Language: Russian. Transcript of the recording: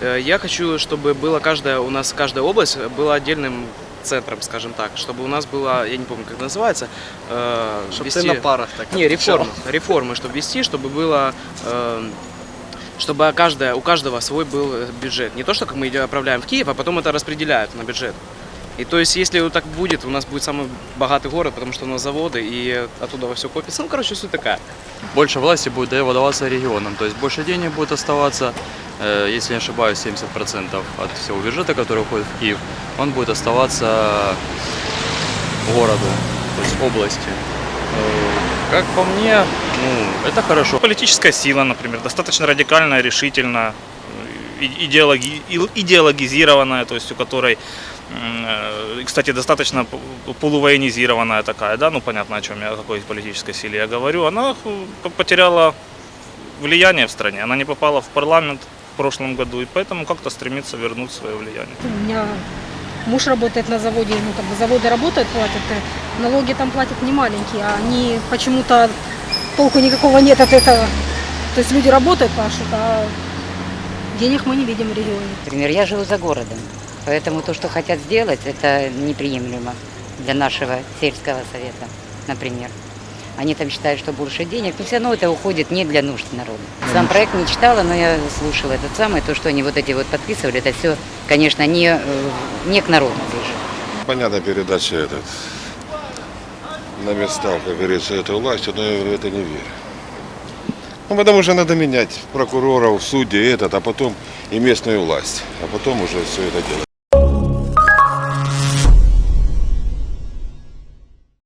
Э, Я хочу, чтобы была каждая, у нас каждая область была отдельным центром, скажем так, чтобы у нас было, я не помню, как это называется, э, Щоб вести- ти на парах так Не, реформы, реформы, чтобы вести, чтобы было, э, чтобы каждая, у каждого свой был э, бюджет. Не то, что как мы идем, отправляем в Киев, а потом это распределяют на бюджет. И то есть, если вот так будет, у нас будет самый богатый город, потому что у нас заводы, и оттуда все копится. Ну, короче, суть такая. больше власти будет выдаваться регионам, то есть больше денег будет оставаться, э, если не ошибаюсь, 70% от всего бюджета, который уходит в Киев, он будет оставаться городу, то есть области. Э, Как по мне, ну, это хорошо. Политическая сила, например, достаточно радикальная, решительная, идеологи- идеологизированная, то есть у которой, кстати, достаточно полувоенизированная такая, да, ну понятно, о чем я, о какой политической силе я говорю, она э, потеряла влияние в стране, она не попала в парламент в прошлом году, и поэтому как-то стремится вернуть свое влияние. У меня муж работает на заводе, ну как бы заводы работают, платят, и налоги там платят не маленькие, а они почему-то толку никакого нет от этого. То есть люди работают, пашут, а денег мы не видим в регионе. Например, я живу за городом, поэтому то, что хотят сделать, это неприемлемо для нашего сельского совета, например. Они там считают, что больше денег, но все равно это уходит не для нужд народа. Сам проект не читала, но я слушала этот самый, то, что они вот эти вот подписывали, это все, конечно, не, э, не к народу ближе. Понятно, передача этот на местах, как говорится, этой власти, но я в это не верю. Ну, потому что надо менять прокуроров, судей, этот, а потом и местную власть. А потом уже все это делать.